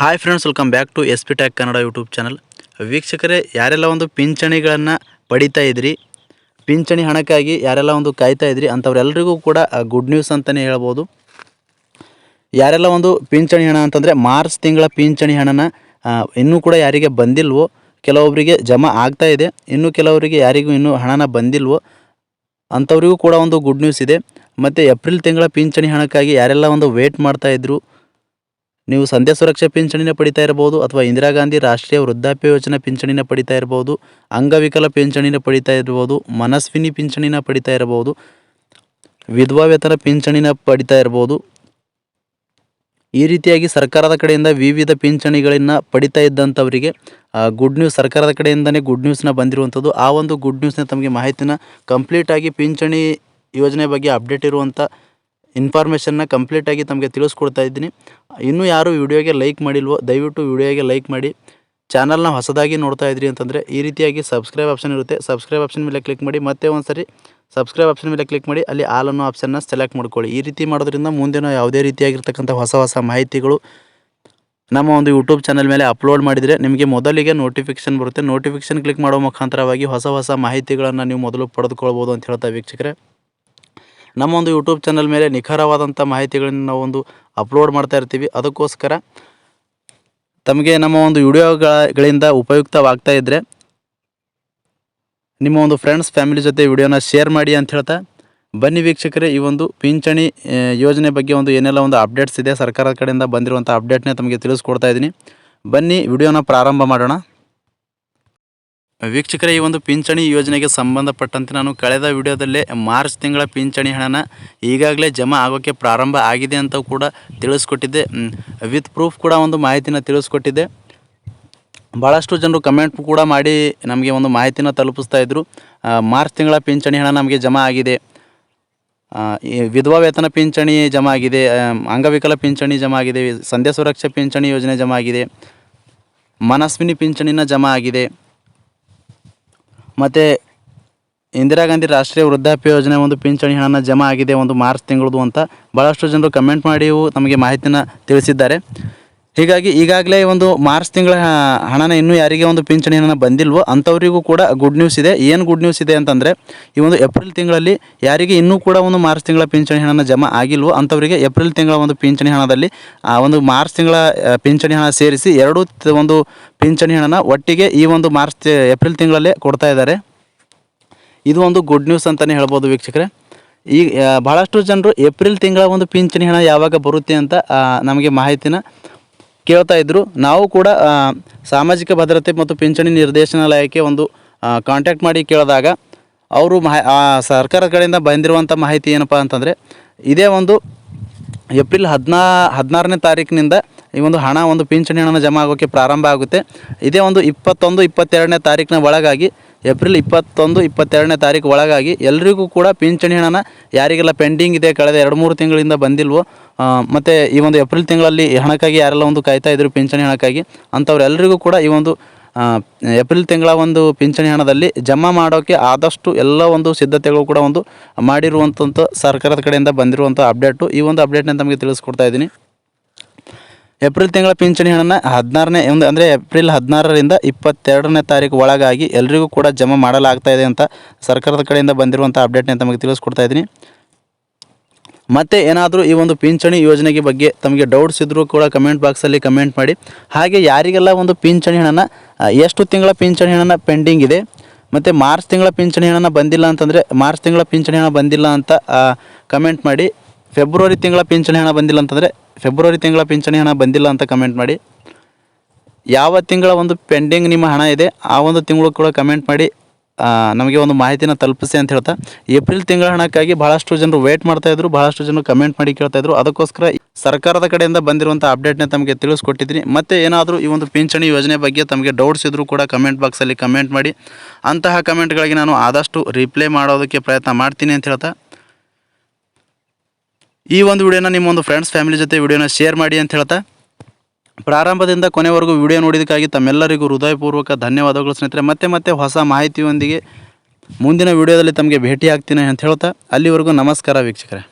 Hi friends welcome back to S P tech Kannada YouTube channel ವೀಕ್ಷಕರೇ, ಯಾರೆಲ್ಲ ಒಂದು ಪಿಂಚಣಿಗಳನ್ನು ಪಡಿತಾ ಇದ್ರಿ, ಪಿಂಚಣಿ ಹಣಕ್ಕಾಗಿ ಯಾರೆಲ್ಲ ಒಂದು ಕಾಯ್ತಾ ಇದ್ರಿ ಅಂಥವ್ರೆಲ್ರಿಗೂ ಕೂಡ ಗುಡ್ ನ್ಯೂಸ್ ಅಂತಲೇ ಹೇಳ್ಬೋದು. ಯಾರೆಲ್ಲ ಒಂದು ಪಿಂಚಣಿ ಹಣ ಅಂತಂದರೆ ಮಾರ್ಚ್ ತಿಂಗಳ ಪಿಂಚಣಿ ಹಣನ ಇನ್ನೂ ಕೂಡ ಯಾರಿಗೆ ಬಂದಿಲ್ವೋ ಕೆಲವೊಬ್ಬರಿಗೆ ಜಮಾ ಆಗ್ತಾ ಇದೆ, ಇನ್ನು ಕೆಲವರಿಗೆ ಯಾರಿಗೂ ಇನ್ನೂ ಹಣನ ಬಂದಿಲ್ವೋ ಅಂಥವ್ರಿಗೂ ಕೂಡ ಒಂದು ಗುಡ್ ನ್ಯೂಸ್ ಇದೆ. ಮತ್ತು ಏಪ್ರಿಲ್ ತಿಂಗಳ ಪಿಂಚಣಿ ಹಣಕ್ಕಾಗಿ ಯಾರೆಲ್ಲ ಒಂದು ವೇಟ್ ಮಾಡ್ತಾ ಇದ್ರು ನೀವು ಸಂಧ್ಯಾ ಸುರಕ್ಷಾ ಪಿಂಚಣಿನ ಪಡಿತಾ ಇರ್ಬೋದು ಅಥವಾ ಇಂದಿರಾ ಗಾಂಧಿ ರಾಷ್ಟ್ರೀಯ ವೃದ್ಧಾಪ್ಯ ಯೋಜನೆ ಪಿಂಚಣಿನ ಪಡಿತಾ ಇರ್ಬೋದು, ಅಂಗವಿಕಲ ಪಿಂಚಣಿನ ಪಡಿತಾ ಇರ್ಬೋದು, ಮನಸ್ವಿನಿ ಪಿಂಚಣಿನ ಪಡಿತಾ ಇರ್ಬೋದು, ವಿಧವಾ ವೇತನ ಪಿಂಚಣಿನ ಪಡಿತಾ ಇರ್ಬೋದು, ಈ ರೀತಿಯಾಗಿ ಸರ್ಕಾರದ ಕಡೆಯಿಂದ ವಿವಿಧ ಪಿಂಚಣಿಗಳನ್ನು ಪಡಿತಾ ಇದ್ದಂಥವರಿಗೆ ಗುಡ್ ನ್ಯೂಸ್ ಸರ್ಕಾರದ ಕಡೆಯಿಂದನೇ ಗುಡ್ ನ್ಯೂಸ್ನ ಬಂದಿರುವಂಥದ್ದು. ಆ ಒಂದು ಗುಡ್ ನ್ಯೂಸ್ನ ತಮಗೆ ಮಾಹಿತಿನ ಕಂಪ್ಲೀಟಾಗಿ ಪಿಂಚಣಿ ಯೋಜನೆ ಬಗ್ಗೆ ಅಪ್ಡೇಟ್ ಇರುವಂಥ ಇನ್ಫಾರ್ಮೇಷನ್ನ ಕಂಪ್ಲೀಟಾಗಿ ತಮಗೆ ತಿಳಿಸ್ಕೊಡ್ತಾ ಇದ್ದೀನಿ. ಇನ್ನೂ ಯಾರು ವಿಡಿಯೋಗೆ ಲೈಕ್ ಮಾಡಿಲ್ವೋ, ದಯವಿಟ್ಟು ವಿಡಿಯೋಗೆ ಲೈಕ್ ಮಾಡಿ. ಚಾನಲ್ನ ಹೊಸದಾಗಿ ನೋಡ್ತಾ ಇದ್ರಿ ಅಂತಂದರೆ ಈ ರೀತಿಯಾಗಿ ಸಬ್ಸ್ಕ್ರೈಬ್ ಆಪ್ಷನ್ ಇರುತ್ತೆ. ಸಬ್ಸ್ಕ್ರೈಬ್ ಆಪ್ಷನ್ ಮೇಲೆ ಕ್ಲಿಕ್ ಮಾಡಿ, ಮತ್ತೆ ಒಂದು ಸರಿ ಸಬ್ಸ್ಕ್ರೈಬ್ ಆಪ್ಷನ್ ಮೇಲೆ ಕ್ಲಿಕ್ ಮಾಡಿ, ಅಲ್ಲಿ ಆಲ್ ಅನ್ನೋ ಆಪ್ಷನ್ನ ಸೆಲೆಕ್ಟ್ ಮಾಡ್ಕೊಳ್ಳಿ. ಈ ರೀತಿ ಮಾಡೋದ್ರಿಂದ ಮುಂದಿನ ಯಾವುದೇ ರೀತಿಯಾಗಿರ್ತಕ್ಕಂಥ ಹೊಸ ಹೊಸ ಮಾಹಿತಿಗಳು ನಮ್ಮ ಒಂದು ಯೂಟ್ಯೂಬ್ ಚಾನಲ್ ಮೇಲೆ ಅಪ್ಲೋಡ್ ಮಾಡಿದರೆ ನಿಮಗೆ ಮೊದಲಿಗೆ ನೋಟಿಫಿಕೇಶನ್ ಬರುತ್ತೆ. ನೋಟಿಫಿಕೇಶನ್ ಕ್ಲಿಕ್ ಮಾಡೋ ಮುಖಾಂತರವಾಗಿ ಹೊಸ ಹೊಸ ಮಾಹಿತಿಗಳನ್ನು ನೀವು ಮೊದಲು ಪಡೆದುಕೊಳ್ಬೋದು ಅಂತ ಹೇಳ್ತಾ ವೀಕ್ಷಕರೇ. ನಮ್ಮ ಒಂದು ಯೂಟ್ಯೂಬ್ ಚಾನಲ್ ಮೇಲೆ ನಿಖರವಾದಂಥ ಮಾಹಿತಿಗಳನ್ನು ನಾವು ಒಂದು ಅಪ್ಲೋಡ್ ಮಾಡ್ತಾ ಇರ್ತೀವಿ. ಅದಕ್ಕೋಸ್ಕರ ತಮಗೆ ನಮ್ಮ ಒಂದು ವಿಡಿಯೋಗಳಿಂದ ಉಪಯುಕ್ತವಾಗ್ತಾ ಇದ್ದರೆ ನಿಮ್ಮ ಒಂದು ಫ್ರೆಂಡ್ಸ್ ಫ್ಯಾಮಿಲಿ ಜೊತೆ ವಿಡಿಯೋನ ಶೇರ್ ಮಾಡಿ ಅಂತ ಹೇಳ್ತಾ ಬನ್ನಿ ವೀಕ್ಷಕರೇ, ಈ ಒಂದು ಪಿಂಚಣಿ ಯೋಜನೆ ಬಗ್ಗೆ ಒಂದು ಏನೆಲ್ಲ ಒಂದು ಅಪ್ಡೇಟ್ಸ್ ಇದೆ ಸರ್ಕಾರದ ಕಡೆಯಿಂದ ಬಂದಿರುವಂಥ ಅಪ್ಡೇಟ್ನೇ ತಮಗೆ ತಿಳಿಸ್ಕೊಡ್ತಾ ಇದ್ದೀನಿ. ಬನ್ನಿ, ವಿಡಿಯೋನ ಪ್ರಾರಂಭ ಮಾಡೋಣ. ವೀಕ್ಷಕರೇ, ಈ ಒಂದು ಪಿಂಚಣಿ ಯೋಜನೆಗೆ ಸಂಬಂಧಪಟ್ಟಂತೆ ನಾನು ಕಳೆದ ವಿಡಿಯೋದಲ್ಲೇ ಮಾರ್ಚ್ ತಿಂಗಳ ಪಿಂಚಣಿ ಹಣನ ಈಗಾಗಲೇ ಜಮಾ ಆಗೋಕ್ಕೆ ಪ್ರಾರಂಭ ಆಗಿದೆ ಅಂತ ಕೂಡ ತಿಳಿಸ್ಕೊಟ್ಟಿದ್ದೆ. ವಿತ್ ಪ್ರೂಫ್ ಕೂಡ ಒಂದು ಮಾಹಿತಿನ ತಿಳಿಸ್ಕೊಟ್ಟಿದ್ದೆ. ಭಾಳಷ್ಟು ಜನರು ಕಮೆಂಟ್ ಕೂಡ ಮಾಡಿ ನಮಗೆ ಒಂದು ಮಾಹಿತಿನ ತಲುಪಿಸ್ತಾ ಇದ್ದರು ಮಾರ್ಚ್ ತಿಂಗಳ ಪಿಂಚಣಿ ಹಣ ನಮಗೆ ಜಮಾ ಆಗಿದೆ. ವಿಧವಾ ವೇತನ ಪಿಂಚಣಿ ಜಮಾ ಆಗಿದೆ. ಅಂಗವಿಕಲ ಪಿಂಚಣಿ ಜಮಾ ಆಗಿದೆ. ಸಂಧ್ಯಾ ಸುರಕ್ಷಾ ಪಿಂಚಣಿ ಯೋಜನೆ ಜಮಾ ಆಗಿದೆ. ಮನಸ್ವಿನಿ ಪಿಂಚಣಿನ ಜಮಾ ಆಗಿದೆ. ಮತ್ತು ಇಂದಿರಾ ಗಾಂಧಿ ರಾಷ್ಟ್ರೀಯ ವೃದ್ಧಾಪ್ಯ ಯೋಜನೆ ಒಂದು ಪಿಂಚಣಿ ಹಣನ ಜಮಾ ಆಗಿದೆ ಒಂದು ಮಾರ್ಚ್ ತಿಂಗಳದು ಅಂತ ಭಾಳಷ್ಟು ಜನರು ಕಮೆಂಟ್ ಮಾಡಿಯೂ ನಮಗೆ ಮಾಹಿತಿನ ತಿಳಿಸಿದ್ದಾರೆ. ಹೀಗಾಗಿ ಈಗಾಗಲೇ ಒಂದು ಮಾರ್ಚ್ ತಿಂಗಳ ಹಣನ ಇನ್ನೂ ಯಾರಿಗೆ ಒಂದು ಪಿಂಚಣಿ ಹಣ ಬಂದಿಲ್ವೋ ಅಂಥವರಿಗೂ ಕೂಡ ಗುಡ್ ನ್ಯೂಸ್ ಇದೆ. ಏನು ಗುಡ್ ನ್ಯೂಸ್ ಇದೆ ಅಂತಂದರೆ ಈ ಒಂದು ಏಪ್ರಿಲ್ ತಿಂಗಳಲ್ಲಿ ಯಾರಿಗೆ ಇನ್ನೂ ಕೂಡ ಒಂದು ಮಾರ್ಚ್ ತಿಂಗಳ ಪಿಂಚಣಿ ಹಣನ ಜಮಾ ಆಗಿಲ್ವೋ ಅಂಥವರಿಗೆ ಏಪ್ರಿಲ್ ತಿಂಗಳ ಒಂದು ಪಿಂಚಣಿ ಹಣದಲ್ಲಿ ಆ ಒಂದು ಮಾರ್ಚ್ ತಿಂಗಳ ಪಿಂಚಣಿ ಹಣ ಸೇರಿಸಿ ಎರಡು ಒಂದು ಪಿಂಚಣಿ ಹಣನ ಒಟ್ಟಿಗೆ ಈ ಒಂದು ಮಾರ್ಚ್ ಏಪ್ರಿಲ್ ತಿಂಗಳಲ್ಲೇ ಕೊಡ್ತಾ ಇದ್ದಾರೆ. ಇದು ಒಂದು ಗುಡ್ ನ್ಯೂಸ್ ಅಂತಲೇ ಹೇಳ್ಬೋದು ವೀಕ್ಷಕರೇ. ಈ ಆ, ಭಾಳಷ್ಟು ಜನರು ಏಪ್ರಿಲ್ ತಿಂಗಳ ಒಂದು ಪಿಂಚಣಿ ಹಣ ಯಾವಾಗ ಬರುತ್ತೆ ಅಂತ ನಮಗೆ ಮಾಹಿತಿನ ಕೇಳ್ತಾ ಇದ್ದರು ನಾವು ಕೂಡ ಸಾಮಾಜಿಕ ಭದ್ರತೆ ಮತ್ತು ಪಿಂಚಣಿ ನಿರ್ದೇಶನಾಲಯಕ್ಕೆ ಒಂದು ಕಾಂಟ್ಯಾಕ್ಟ್ ಮಾಡಿ ಕೇಳಿದಾಗ ಅವರು ಮಹ ಸರ್ಕಾರ ಕಡೆಯಿಂದ ಬಂದಿರುವಂಥ ಮಾಹಿತಿ ಏನಪ್ಪ ಅಂತಂದರೆ, ಇದೇ ಒಂದು ಏಪ್ರಿಲ್ ಹದಿನಾ ಹದಿನಾರನೇ ತಾರೀಕಿನಿಂದ ಈ ಒಂದು ಹಣ, ಒಂದು ಪಿಂಚಣಿ ಹಣನ ಜಮಾ ಆಗೋಕ್ಕೆ ಪ್ರಾರಂಭ ಆಗುತ್ತೆ. ಇದೇ ಒಂದು ಇಪ್ಪತ್ತೊಂದು, ಇಪ್ಪತ್ತೆರಡನೇ ತಾರೀಕಿನ ಒಳಗಾಗಿ, ಏಪ್ರಿಲ್ ಇಪ್ಪತ್ತೊಂದು, ಇಪ್ಪತ್ತೆರಡನೇ ತಾರೀಕು ಒಳಗಾಗಿ ಎಲ್ರಿಗೂ ಕೂಡ ಪಿಂಚಣಿ ಹಣನ ಯಾರಿಗೆಲ್ಲ ಪೆಂಡಿಂಗ್ ಇದೆ, ಕಳೆದ ಎರಡು ಮೂರು ತಿಂಗಳಿಂದ ಬಂದಿಲ್ವೋ ಮತ್ತು ಈ ಒಂದು ಏಪ್ರಿಲ್ ತಿಂಗಳಲ್ಲಿ ಹಣಕ್ಕಾಗಿ ಯಾರೆಲ್ಲ ಒಂದು ಕಾಯ್ತಾ ಇದ್ರು ಪಿಂಚಣಿ ಹಣಕ್ಕಾಗಿ ಅಂಥವ್ರೆಲ್ಲರಿಗೂ ಕೂಡ ಈ ಒಂದು ಏಪ್ರಿಲ್ ತಿಂಗಳ ಒಂದು ಪಿಂಚಣಿ ಹಣದಲ್ಲಿ ಜಮಾ ಮಾಡೋಕ್ಕೆ ಆದಷ್ಟು ಎಲ್ಲ ಒಂದು ಸಿದ್ಧತೆಗಳು ಕೂಡ ಒಂದು ಮಾಡಿರುವಂಥ ಸರ್ಕಾರದ ಕಡೆಯಿಂದ ಬಂದಿರುವಂಥ ಅಪ್ಡೇಟು ಈ ಒಂದು ಅಪ್ಡೇಟ್ನ ತಮಗೆ ತಿಳಿಸ್ಕೊಡ್ತಾ ಇದ್ದೀನಿ. ಏಪ್ರಿಲ್ ತಿಂಗಳ ಪಿಂಚಣಿ ಹಣನ ಹದಿನಾರನೇ ಒಂದು ಅಂದರೆ ಏಪ್ರಿಲ್ ಹದಿನಾರರಿಂದ ಇಪ್ಪತ್ತೆರಡನೇ ತಾರೀಕು ಒಳಗಾಗಿ ಎಲ್ರಿಗೂ ಕೂಡ ಜಮಾ ಮಾಡಲಾಗ್ತಾ ಇದೆ ಅಂತ ಸರ್ಕಾರದ ಕಡೆಯಿಂದ ಬಂದಿರುವಂಥ ಅಪ್ಡೇಟ್ನ ತಮಗೆ ತಿಳಿಸ್ಕೊಡ್ತಾ ಇದ್ದೀನಿ. ಮತ್ತೆ ಏನಾದರೂ ಈ ಒಂದು ಪಿಂಚಣಿ ಯೋಜನೆಗೆ ಬಗ್ಗೆ ತಮಗೆ ಡೌಟ್ಸ್ ಇದ್ದರೂ ಕೂಡ ಕಮೆಂಟ್ ಬಾಕ್ಸಲ್ಲಿ ಕಮೆಂಟ್ ಮಾಡಿ. ಹಾಗೆ ಯಾರಿಗೆಲ್ಲ ಒಂದು ಪಿಂಚಣಿ ಹಣನ ಎಷ್ಟು ತಿಂಗಳ ಪಿಂಚಣಿ ಹಣನ ಪೆಂಡಿಂಗ್ ಇದೆ, ಮತ್ತು ಮಾರ್ಚ್ ತಿಂಗಳ ಪಿಂಚಣಿ ಹಣನ ಬಂದಿಲ್ಲ ಅಂತಂದರೆ, ಮಾರ್ಚ್ ತಿಂಗಳ ಪಿಂಚಣಿ ಹಣ ಬಂದಿಲ್ಲ ಅಂತ ಕಮೆಂಟ್ ಮಾಡಿ. ಫೆಬ್ರವರಿ ತಿಂಗಳ ಪಿಂಚಣಿ ಹಣ ಬಂದಿಲ್ಲ ಅಂತಂದರೆ, ಫೆಬ್ರವರಿ ತಿಂಗಳ ಪಿಂಚಣಿ ಹಣ ಬಂದಿಲ್ಲ ಅಂತ ಕಮೆಂಟ್ ಮಾಡಿ. ಯಾವ ತಿಂಗಳ ಒಂದು ಪೆಂಡಿಂಗ್ ನಿಮ್ಮ ಹಣ ಇದೆ, ಆ ಒಂದು ತಿಂಗಳು ಕೂಡ ಕಮೆಂಟ್ ಮಾಡಿ. ನಮಗೆ ಒಂದು ಮಾಹಿತಿನ ತಲುಪಿಸಿ ಅಂತ ಹೇಳ್ತಾ, ಏಪ್ರಿಲ್ ತಿಂಗಳ ಹಣಕ್ಕಾಗಿ ಬಹಳಷ್ಟು ಜನರು ವೇಟ್ ಮಾಡ್ತಾ ಇದ್ರು, ಬಹಳಷ್ಟು ಜನರು ಕಮೆಂಟ್ ಮಾಡಿ ಕೇಳ್ತಾ ಇದ್ರು. ಅದಕ್ಕೋಸ್ಕರ ಸರ್ಕಾರದ ಕಡೆಯಿಂದ ಬಂದಿರುವಂಥ ಅಪ್ಡೇಟ್ನ ತಮಗೆ ತಿಳಿಸ್ಕೊಟ್ಟಿದ್ದೀನಿ. ಮತ್ತೆ ಏನಾದರೂ ಈ ಒಂದು ಪಿಂಚಣಿ ಯೋಜನೆ ಬಗ್ಗೆ ತಮಗೆ ಡೌಟ್ಸ್ ಇದ್ದರೂ ಕೂಡ ಕಮೆಂಟ್ ಬಾಕ್ಸಲ್ಲಿ ಕಮೆಂಟ್ ಮಾಡಿ. ಅಂತಹ ಕಮೆಂಟ್ಗಳಿಗೆ ನಾನು ಆದಷ್ಟು ರಿಪ್ಲೈ ಮಾಡೋದಕ್ಕೆ ಪ್ರಯತ್ನ ಮಾಡ್ತೀನಿ ಅಂತ ಹೇಳ್ತಾ. ಈ ಒಂದು ವಿಡಿಯೋನ ನಿಮ್ಮ ಒಂದು ಫ್ರೆಂಡ್ಸ್ ಫ್ಯಾಮಿಲಿ ಜೊತೆ ವಿಡಿಯೋನ ಶೇರ್ ಮಾಡಿ ಅಂತ ಹೇಳ್ತಾ. ಪ್ರಾರಂಭದಿಂದ ಕೊನೆವರೆಗೂ ವಿಡಿಯೋ ನೋಡಿದ್ದಕ್ಕಾಗಿ ತಮ್ಮೆಲ್ಲರಿಗೂ ಹೃದಯಪೂರ್ವಕ ಧನ್ಯವಾದಗಳು ಸ್ನೇಹಿತರೆ ಮತ್ತೆ ಮತ್ತೆ ಹೊಸ ಮಾಹಿತಿಯೊಂದಿಗೆ ಮುಂದಿನ ವಿಡಿಯೋದಲ್ಲಿ ತಮಗೆ ಭೇಟಿ ಆಗ್ತೀನಿ ಅಂತ ಹೇಳ್ತಾ ಅಲ್ಲಿವರೆಗೂ ನಮಸ್ಕಾರ ವೀಕ್ಷಕರೇ.